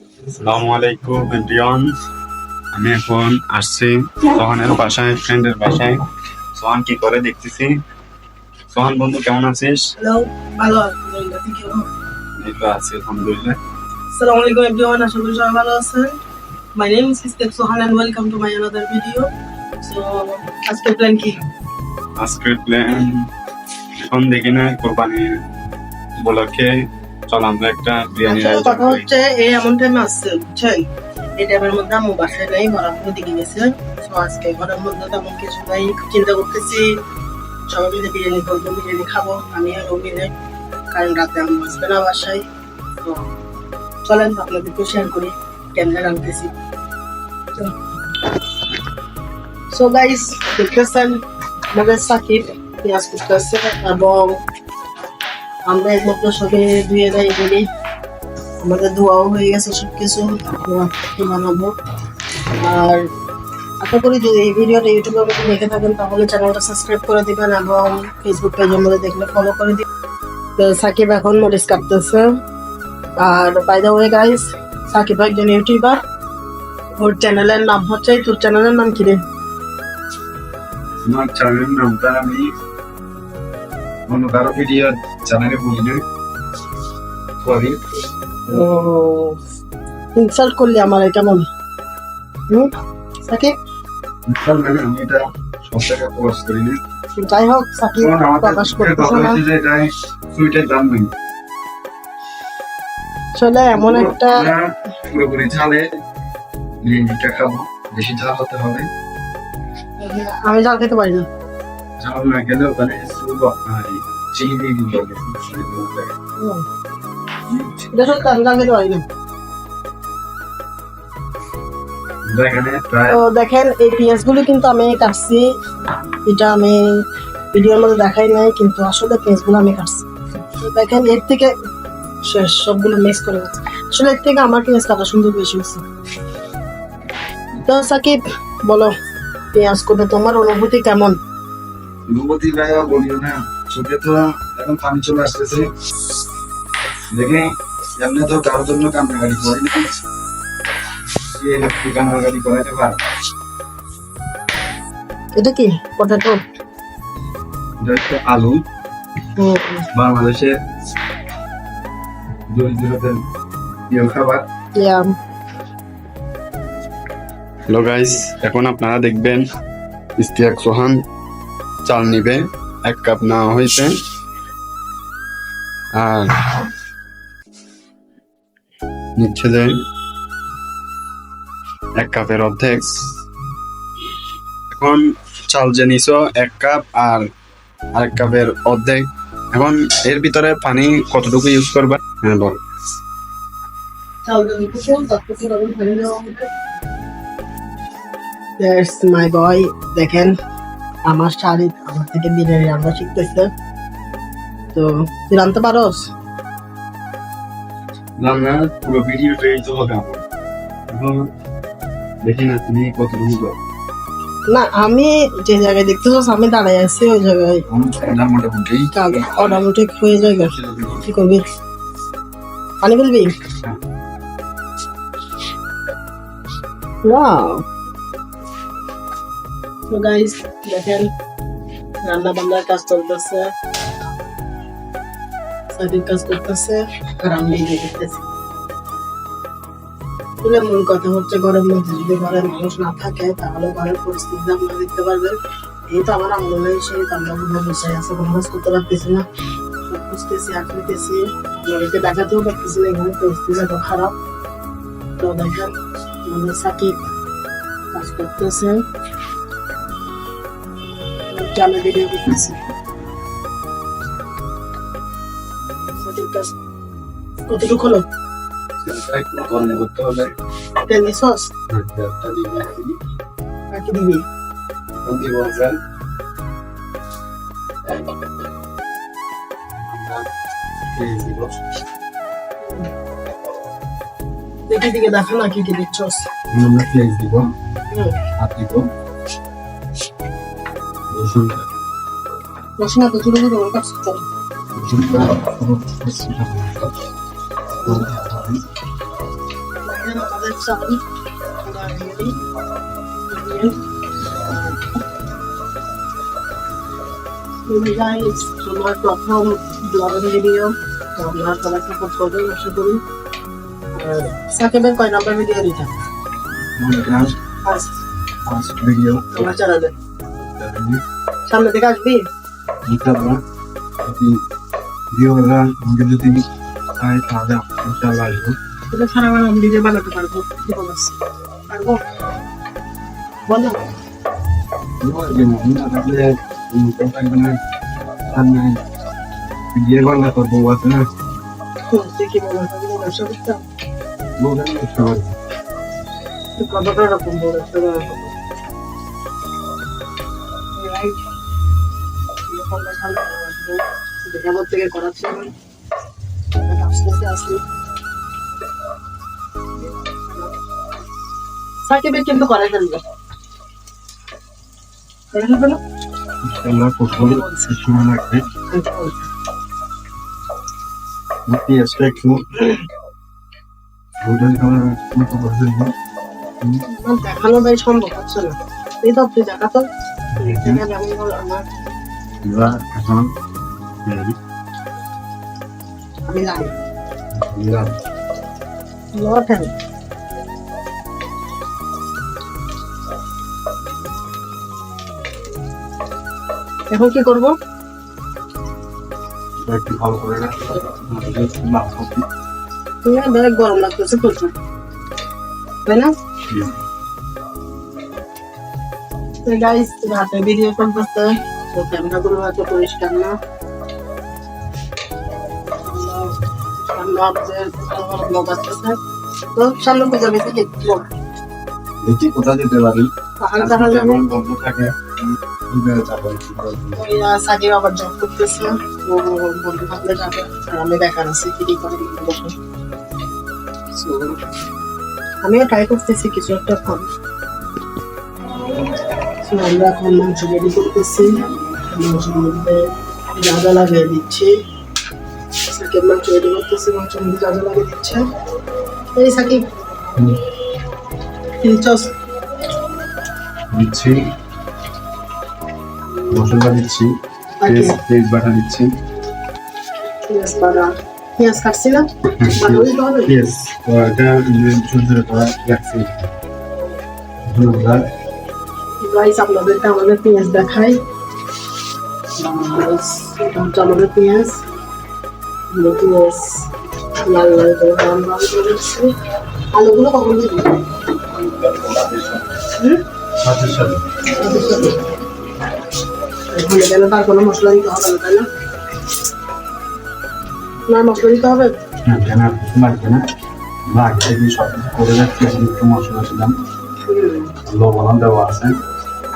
আসসালামু আলাইকুম এভরিওয়ান। আমি এখন আসছি সোহানের বাসায় ফ্রেন্ডের বাসায়। সোহান কি করে দেখতেছি? সোহান বন্ধু কেমন আছিস? ভালো এই তো আছি আলহামদুলিল্লাহ। আসসালামু আলাইকুম এভরিওয়ান। আশা করি সবাই ভালো আছেন। My name is Istek Sohan and welcome to my another video so আজকের প্ল্যান কি? আজকের প্ল্যান এখন দেখি না কোরবানি উপলক্ষে চল আমরা একটা বিরিয়ানি আসলে কথা হচ্ছে এই এমন টাইমে আসছে বুঝছেন? এই টাইমের মধ্যে আমার বাসায় নাই ঘোরাঘুরি দিকে গেছে। তো আজকে ঘরের মধ্যে তেমন কিছু নাই চিন্তা করতেছি। সবাই মিলে বিরিয়ানি করব বিরিয়ানি খাব আমি আর ও মিলে। কারণ রাতে আমি আসবে না বাসায়। তো চলেন আপনাদেরকে শেয়ার করি কেমনে রাখতেছি সো গাইস দেখতেছেন আমাদের সাকিব পেঁয়াজ করতেছে এবং আমরা একমাত্র সবে ধুয়ে দেয় বলি। আমাদের ধোয়াও হয়ে গেছে সব কিছু বানাবো। আর আশা করি যদি এই ভিডিওটা ইউটিউবে মধ্যে দেখে থাকেন, তাহলে চ্যানেলটা সাবস্ক্রাইব করে দিবেন এবং ফেসবুক পেজের মধ্যে দেখলে ফলো করে দিবেন। তো সাকিব এখন মরিচ কাটতেছে। আর by the way guys Sakib একজন ইউটিউবার ওর চ্যানেলের নাম হচ্ছে, তোর চ্যানেলের নাম কি রে? আমার চ্যানেলের নামটা আমি অন্য কারও ভিডিও চ্যানেলে বলি না সরি। ও ইনসাল্ট করলি আমার কেমন হুম? সাকিব? মানে আমি এটা সব জায়গায় পোস্ট করি না যাই হোক সাকিব প্রকাশ কথা করতেছে না। যে এটাই সুইটের দাম নেই। আসলে এমন একটা পুরোপুরি ঝালে। বিরিয়ানিটা খাব বেশি ঝাল হতে হবে। আমি জাল খেতে পারি না। ঝাল না গেলে ওখানে দিয়ে তো দেখেন এই পেঁয়াজগুলো কিন্তু আমি কাটছি। এটা আমি ভিডিওর মধ্যে দেখাই নাই কিন্তু আসলে পেঁয়াজগুলো আমি কাটছি। দেখেন এর থেকে শেষ সবগুলো মিক্স করে গেছে আসলে এর থেকে আমার পেঁয়াজ কাটা সুন্দর বেশি হচ্ছে তো সাকিব বলো পেঁয়াজ করে তোমার অনুভূতি কেমন? অনুমতি ভাইয়া বলিও না। চোখে তো এখন পানি চলে আসতেছে। দেখে এমনি তো কারোর জন্য কান্নাকারি করি না। সে একটু করাইতে পারে? এটা কি? পটেটো? এটা হচ্ছে আলু। বাংলাদেশের দরিদ্রদের প্রিয় খাবার। হ্যালো গাইস এখন আপনারা দেখবেন ইস্তিয়াক সোহান চাল নিবে। এক কাপ নেওয়া হয়েছে আর নিচ্ছে যে এক কাপের অর্ধেক। এখন চাল যে নিছো, এক কাপ আর আরেক কাপের অর্ধেক। এখন এর ভিতরে পানি কতটুকু ইউজ করবা? হ্যাঁ বল। দেখেন, আমার শাড়ি আমার থেকে বিরিয়ানি রান্না শিখতেছে। তো তুই পারোস? রান্না পুরো ভিডিওটাই তো হবে আমার। এখন দেখি না তুমি কতটুকু করো। না আমি যে জায়গায় দেখতেছস আমি দাঁড়াই আছি ওই জায়গায়। অটোমেটিক হয়ে যায় কি করবি? পানি তো গাইস দেখেন। রান্না বান্নার কাজ চলতেছে। সাদিক কাজ করতেছে, আর আমি মূল কথা হচ্ছে ঘরের মধ্যে যদি ঘরের মানুষ না থাকে, তাহলে ঘরের পরিস্থিতি আপনারা দেখতে পারবেন। এই তো আমার আঙ্গুল সেই মনে আছে, কোনো কাজ করতে পারতেছি না। বুঝতেছি আঁকড়িতেছি দেখাতেও পারতেছি না, এখানে পরিস্থিতি এত খারাপ। তো দেখেন আমাদের সাকিব কাজ করতেছে। চালে ভিডিও করতেছে কতটুকু হলো? একটু করতে হবে। তেল দিবি? দেখি দিকে দেখো না কি কি দিচ্ছস আমরা পেঁয়াজ দিব। দিব। দেখেন আমাদের চাল আমরা রেডি গাইস আমার প্রথম ব্লগিং ভিডিও তো আপনারা সবাই সাপোর্ট করবেন আশা করি সাকিবের কয় নাম্বার ভিডিও দিতে ফার্স্ট ফার্স্ট ভিডিও আমার চ্যানেলে সামনে থেকে আসবি? ইনশাআল্লাহ যদি আমাকে যদি পাই তাহলে ইনশাআল্লাহ আসব। তাহলে সারা আমি বানাতে পারব কি পারব? বলো। বিয়ে করব আছে না? কি বলো ব্যবসা করতাম কতটা রকম। এরকম দেখালে দেখাবার থেকে করাচ্ছি আস্তে আস্তে আসি। সাকিবের কিন্তু করে ফেলবে। দেখানো ভাই সম্ভব হচ্ছে না। এই তো তুই দেখা তো আমার ready? আমি জানি দিলাম। লট হ্যাঁ এখন কি করব একটু ভালো করে বেশ গরম লাগতেছে প্রচুর তাই না গাইস রাতে ভিডিও করতেছে তো ক্যামেরা গুলো এত পরিষ্কার না। ঠান্ডা আমাদের ব্লগ আসতেছে। তো সামনে পূজা বেশি দেখব দেখি কোথা যেতে পারি। তাহলে তাহলে বন্ধ থাকে দুজনে যাব একটু বলব। ওই সাকিব আবার জব করতেছে। ও বন্ধু থাকলে যাবে। আমি আছি কি কি করে আমিও ট্রাই করতেছি কিছু একটা খাব আমরা এখন মাংস রেডি করতেছি। মাংসের মধ্যে যা যা লাগিয়ে দিচ্ছি। সাকিব মাংস রেডি করতেছি মাংসের মধ্যে যা যা লাগিয়ে দিচ্ছে। এই সাকিব। কি দিচ্ছি। মশলা দিচ্ছি পেঁয়াজ বাটা দিচ্ছি। পেঁয়াজ বাটা। পেঁয়াজ কাটছি না? পেঁয়াজ এটা করে রাখছি। ধন্যবাদ গাইস আপনাদেরকে আমাদের পেঁয়াজ দেখাই। আমাদের পেঁয়াজ। পেঁয়াজ লাল লাল করে ব্রাউন ব্রাউন করে দিচ্ছি আলুগুলো কখন দিব? কেন তার কোনো মশলা দিতে হবে না তাই না? না মশলা দিতে হবে? না আর কিছু লাগবে না লাগে থেকে সব করে এখন একটু মশলা দিলাম। লবণ দেওয়া আছে।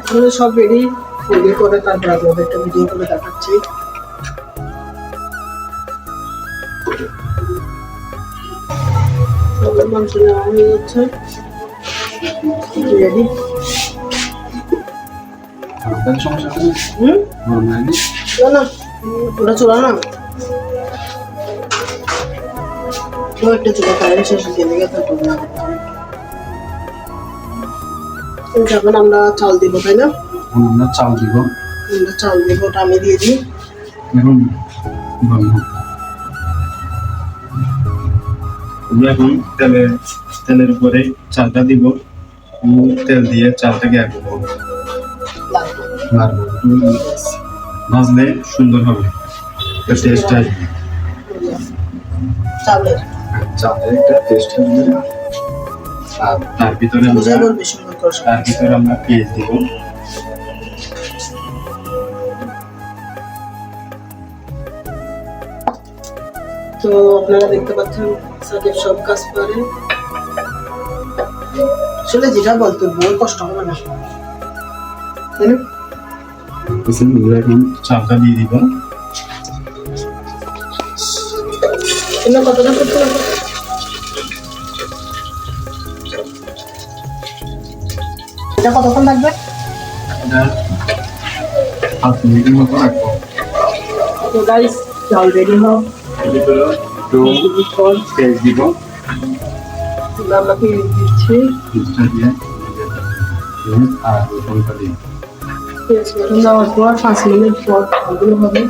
আমাদের সব রেডি রেডি করে তারপর আপনাদের একটা ভিডিও করে দেখাচ্ছি। সবার মাংস নেওয়া হয়ে যাচ্ছে। রেডি না না। ওটা চুলা না। একটা চুলা কারেন্ট শেষ দিয়ে দিকে যখন আমরা চাল দিব তাই না? আমরা চাল দিব। আমরা চাল দিব ওটা আমি দিয়ে দিই। এখন আমরা এখন তেলে তেলের উপরে চালটা দিব। তেল দিয়ে চালটাকে এক ভাজলে সুন্দর হবে। টেস্ট আসবে। চালের। চালের একটা টেস্ট আসবে। আর তার ভিতরে তার ভিতরে আমরা পেঁয়াজ দিব। তো আপনারা দেখতে পাচ্ছেন সাকিব সব কাজ পারে। আসলে যেটা বলতো বই কষ্ট হবে না। তাই না? এখন চালটা দিয়ে দিব। কতটা করতে হবে? এটা কতক্ষণ লাগবে? তো গাইস চাল রেডি হোক। আমরা কি দিচ্ছি। আর দেওয়ার পর পাঁচ মিনিট পর হবে।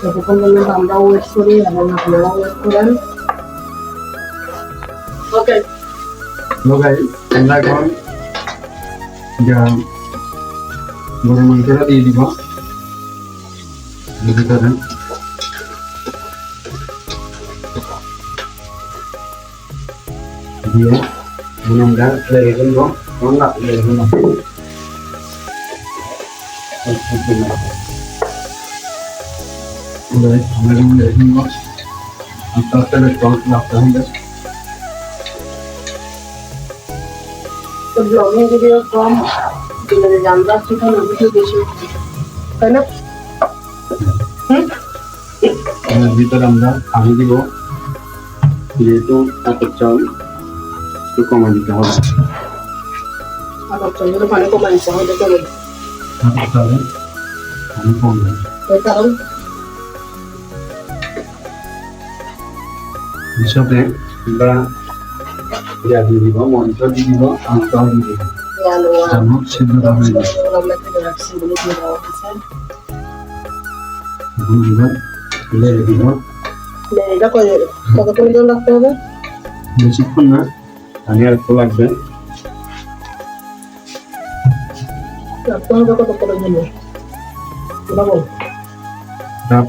ততক্ষণ পর্যন্ত আমরা ওয়েট করি এবং আপনারা ওয়েট করেন। ওকে আমরা এখন গরুর মাংসটা দিয়ে দিব। যদি করেন দিয়ে আমরা লেগে ফেলব আমরা লেগে ফেলব আমরা যেমন লেগে ফেলব আস্তে আস্তে কম রাখতে হবে। তো ব্লগিং ভিডিও কম। দিলে আমরা সেখানে ভিডিও বেশি তাই না? ভিতরে আমরা পানি দিব। যেহেতু কাপড় চাল একটু কমে দিতে হবে। আবার চন্দ্র পানি কমাই দিতে হবে চালে পানি কমবে কারণ হিসাবে আমরা ইয়া দিয়ে দিব মরিচ দিয়ে দিব আমটাও দিয়ে দিব। যেন সিদ্ধটা হয়ে যায় আমরা দিব এটা কতক্ষণ ধরে রাখতে হবে বেশিক্ষণ না, পানি আর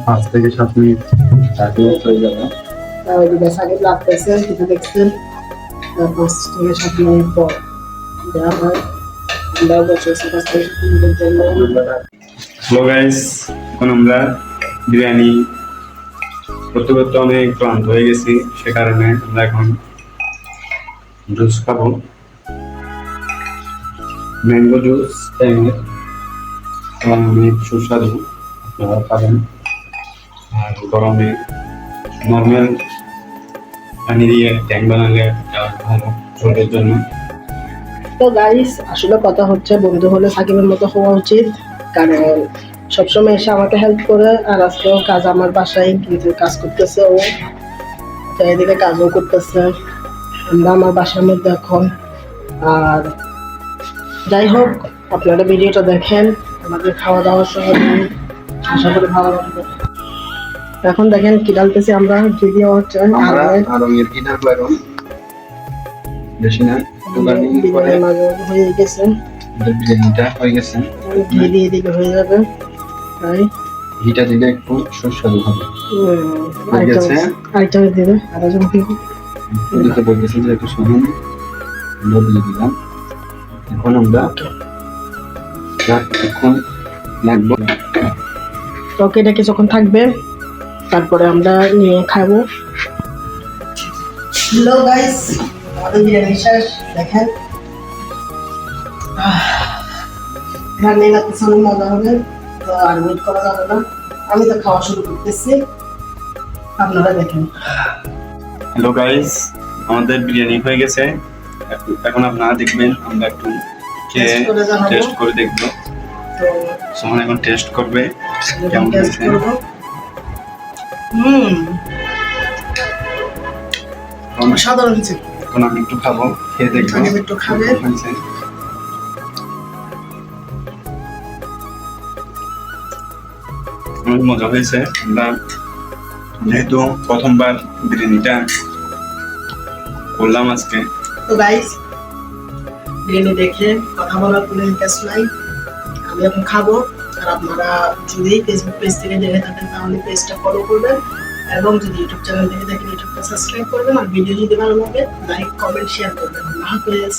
পাঁচ থেকে সাত মিনিট। চার হয়ে যাবে। তার পাঁচ থেকে সাত মিনিট পর দেওয়া হয় মিনিটের জন্য হ্যালো গাইস এখন আমরা বিরিয়ানি করতে করতে অনেক ক্লান্ত হয়ে গেছি, সে কারণে আমরা এখন জুস খাব। ম্যাঙ্গো জুস অনেক সুস্বাদু আপনারা খাবেন। আর গরমে নর্মাল পানি দিয়ে ট্যাং বানালে এটা ভালো শরীরের জন্য তো গাইস আসলে কথা হচ্ছে বন্ধু হলে সাকিবের মতো হওয়া উচিত কারণ সবসময় এসে আমাকে হেল্প করে আর আজকেও কাজ আমার বাসায় কিন্তু কাজ করতেছে ও। তো এদিকে কাজও করতেছে আমরা আমার বাসার মধ্যে এখন। আর যাই হোক আপনারা ভিডিওটা দেখেন আমাদের খাওয়া দাওয়ার সময় আশা করি ভালো লাগবে। এখন দেখেন কি ডালতেছি আমরা ভিডিও হচ্ছে আমরা আর আরও মির্কিটার লাগাম বেশি না। দোকানি পরে হয়ে গেছে। বিরিয়ানিটা হয়ে গেছে। ঘি দিয়ে দিলে হয়ে যাবে। তাই। ঘিটা দিলে একটু সুস্বাদু হবে। হয়ে গেছে? আইটেম দিবে আর একজন কি দিতে বলতেছি যে একটু শুনুন। আমরা দিয়ে দিলাম। এখন আমরা যা- এখন লাগবে। ওকে এটা কিছুক্ষণ থাকবে তারপরে আমরা নিয়ে খাব। হ্যালো গাইস আমাদের বিরিয়ানি শেষ দেখেন। রান্না লাগতেছে অনেক মজা হবে তো আর ওয়েট করা যাবে না। আমি তো খাওয়া শুরু করতেছি। আপনারা দেখেন। হ্যালো গাইস আমাদের বিরিয়ানি হয়ে গেছে। এখন- আপনারা দেখবেন আমরা একটু খেয়ে। টেস্ট করে দেখব। তো সোমান এখন টেস্ট করবে। কেমন হয়েছে? হুম। সাধারণ হয়েছে। এখন আমি একটু খাব খেয়ে দেখব। একটু খাবে? হয়েছে। অনেক মজা হয়েছে। আমরা যেহেতু প্রথমবার বিরিয়ানিটা করলাম আজকে। তো গাইস বিরিয়ানি দেখে কথা বলার কোনো ইন্টারেস্ট নাই। আমি এখন খাব। আর আপনারা যদি ফেসবুক পেজ থেকে দেখে থাকেন তাহলে পেজটা ফলো করবেন। এবং যদি ইউটিউব চ্যানেল দেখে থাকেন ইউটিউবটা সাবস্ক্রাইব করবেন, আর ভিডিও যদি ভালো লাগে লাইক কমেন্ট শেয়ার করবেন। আল্লাহ হাফেজ।